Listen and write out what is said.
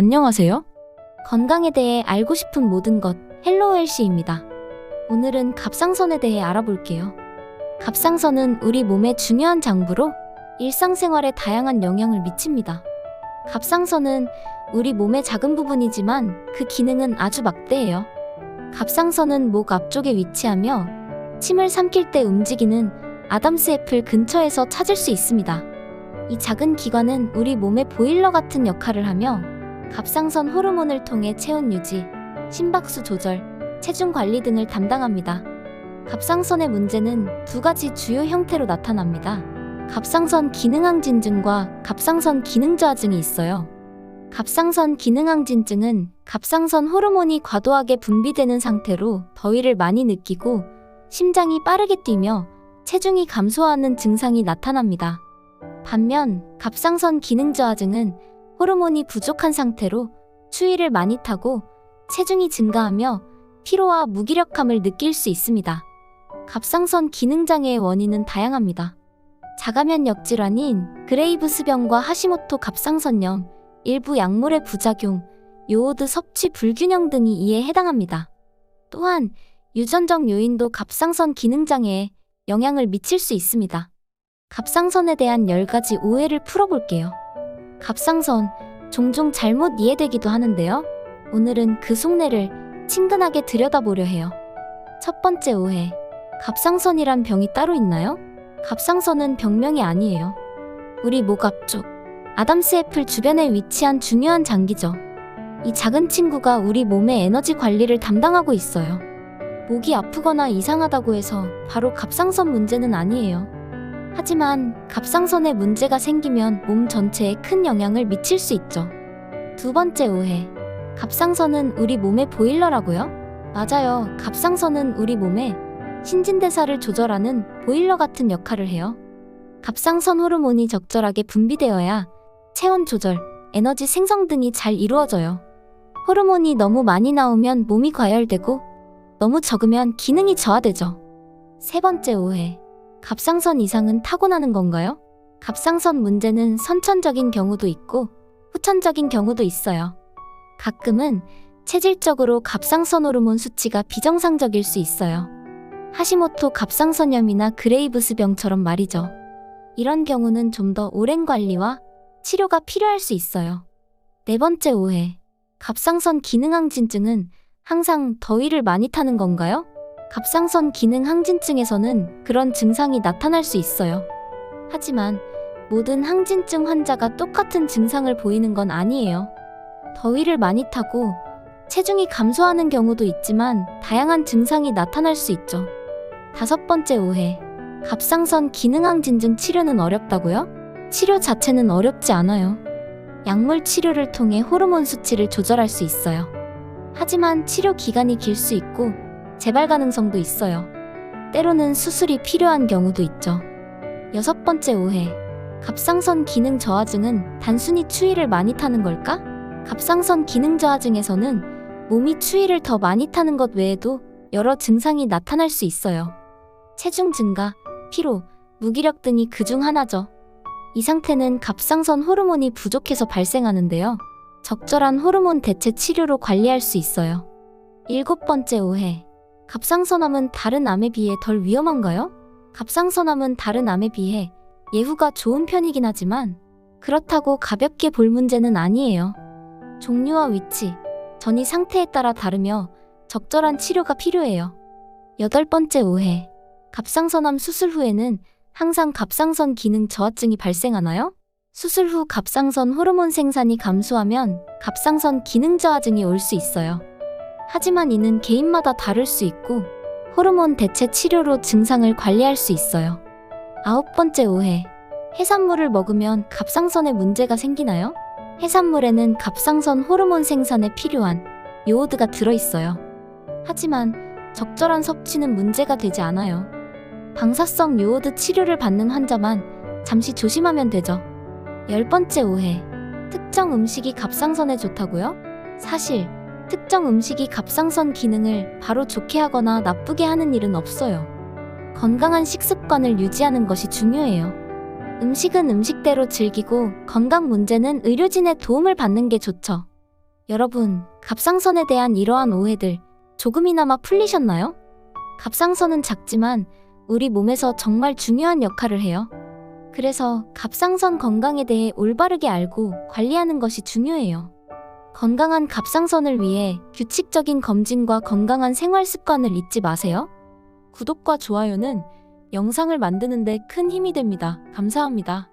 안녕하세요. 건강에 대해 알고 싶은 모든 것 헬로엘씨입니다. 오늘은 갑상선에 대해 알아볼게요. 갑상선은 우리 몸의 중요한 장부로 일상생활에 다양한 영향을 미칩니다. 갑상선은 우리 몸의 작은 부분이지만 그 기능은 아주 막대해요. 갑상선은 목 앞쪽에 위치하며 침을 삼킬 때 움직이는 아담스 애플 근처에서 찾을 수 있습니다. 이 작은 기관은 우리 몸의 보일러 같은 역할을 하며 갑상선 호르몬을 통해 체온 유지, 심박수 조절, 체중 관리 등을 담당합니다. 갑상선의 문제는 두 가지 주요 형태로 나타납니다. 갑상선 기능항진증과 갑상선 기능저하증이 있어요. 갑상선 기능항진증은 갑상선 호르몬이 과도하게 분비되는 상태로 더위를 많이 느끼고 심장이 빠르게 뛰며 체중이 감소하는 증상이 나타납니다. 반면 갑상선 기능저하증은 호르몬이 부족한 상태로 추위를 많이 타고 체중이 증가하며 피로와 무기력함을 느낄 수 있습니다. 갑상선 기능장애의 원인은 다양합니다. 자가면역 질환인 그레이브스병과 하시모토 갑상선염, 일부 약물의 부작용, 요오드 섭취 불균형 등이 이에 해당합니다. 또한 유전적 요인도 갑상선 기능장애에 영향을 미칠 수 있습니다. 갑상선에 대한 10가지 오해를 풀어볼게요. 갑상선, 종종 잘못 이해되기도 하는데요. 오늘은 그 속내를 친근하게 들여다보려 해요. 첫 번째 오해. 갑상선이란 병이 따로 있나요? 갑상선은 병명이 아니에요. 우리 목 앞쪽, 아담스 애플 주변에 위치한 중요한 장기죠. 이 작은 친구가 우리 몸의 에너지 관리를 담당하고 있어요. 목이 아프거나 이상하다고 해서 바로 갑상선 문제는 아니에요. 하지만 갑상선에 문제가 생기면 몸 전체에 큰 영향을 미칠 수 있죠. 두 번째 오해. 갑상선은 우리 몸의 보일러라고요? 맞아요. 갑상선은 우리 몸의 신진대사를 조절하는 보일러 같은 역할을 해요. 갑상선 호르몬이 적절하게 분비되어야 체온 조절, 에너지 생성 등이 잘 이루어져요. 호르몬이 너무 많이 나오면 몸이 과열되고 너무 적으면 기능이 저하되죠. 세 번째 오해. 갑상선 이상은 타고나는 건가요? 갑상선 문제는 선천적인 경우도 있고 후천적인 경우도 있어요. 가끔은 체질적으로 갑상선 호르몬 수치가 비정상적일 수 있어요. 하시모토 갑상선염이나 그레이브스 병처럼 말이죠. 이런 경우는 좀 더 오랜 관리와 치료가 필요할 수 있어요. 네 번째 오해. 갑상선 기능항진증은 항상 더위를 많이 타는 건가요? 갑상선 기능 항진증에서는 그런 증상이 나타날 수 있어요. 하지만 모든 항진증 환자가 똑같은 증상을 보이는 건 아니에요. 더위를 많이 타고 체중이 감소하는 경우도 있지만 다양한 증상이 나타날 수 있죠. 다섯 번째 오해. 갑상선 기능항진증 치료는 어렵다고요? 치료 자체는 어렵지 않아요. 약물 치료를 통해 호르몬 수치를 조절할 수 있어요. 하지만 치료 기간이 길 수 있고 재발 가능성도 있어요. 때로는 수술이 필요한 경우도 있죠. 여섯 번째 오해. 갑상선 기능 저하증은 단순히 추위를 많이 타는 걸까? 갑상선 기능 저하증에서는 몸이 추위를 더 많이 타는 것 외에도 여러 증상이 나타날 수 있어요. 체중 증가, 피로, 무기력 등이 그 중 하나죠. 이 상태는 갑상선 호르몬이 부족해서 발생하는데요. 적절한 호르몬 대체 치료로 관리할 수 있어요. 일곱 번째 오해. 갑상선암은 다른 암에 비해 덜 위험한가요? 갑상선암은 다른 암에 비해 예후가 좋은 편이긴 하지만 그렇다고 가볍게 볼 문제는 아니에요. 종류와 위치, 전이 상태에 따라 다르며 적절한 치료가 필요해요. 여덟 번째 오해. 갑상선암 수술 후에는 항상 갑상선 기능 저하증이 발생하나요? 수술 후 갑상선 호르몬 생산이 감소하면 갑상선 기능 저하증이 올 수 있어요. 하지만 이는 개인마다 다를 수 있고 호르몬 대체 치료로 증상을 관리할 수 있어요. 아홉 번째 오해. 해산물을 먹으면 갑상선에 문제가 생기나요? 해산물에는 갑상선 호르몬 생산에 필요한 요오드가 들어있어요. 하지만 적절한 섭취는 문제가 되지 않아요. 방사성 요오드 치료를 받는 환자만 잠시 조심하면 되죠. 열 번째 오해. 특정 음식이 갑상선에 좋다고요? 사실, 특정 음식이 갑상선 기능을 바로 좋게 하거나 나쁘게 하는 일은 없어요. 건강한 식습관을 유지하는 것이 중요해요. 음식은 음식대로 즐기고 건강 문제는 의료진의 도움을 받는 게 좋죠. 여러분, 갑상선에 대한 이러한 오해들 조금이나마 풀리셨나요? 갑상선은 작지만 우리 몸에서 정말 중요한 역할을 해요. 그래서 갑상선 건강에 대해 올바르게 알고 관리하는 것이 중요해요. 건강한 갑상선을 위해 규칙적인 검진과 건강한 생활 습관을 잊지 마세요. 구독과 좋아요는 영상을 만드는데 큰 힘이 됩니다. 감사합니다.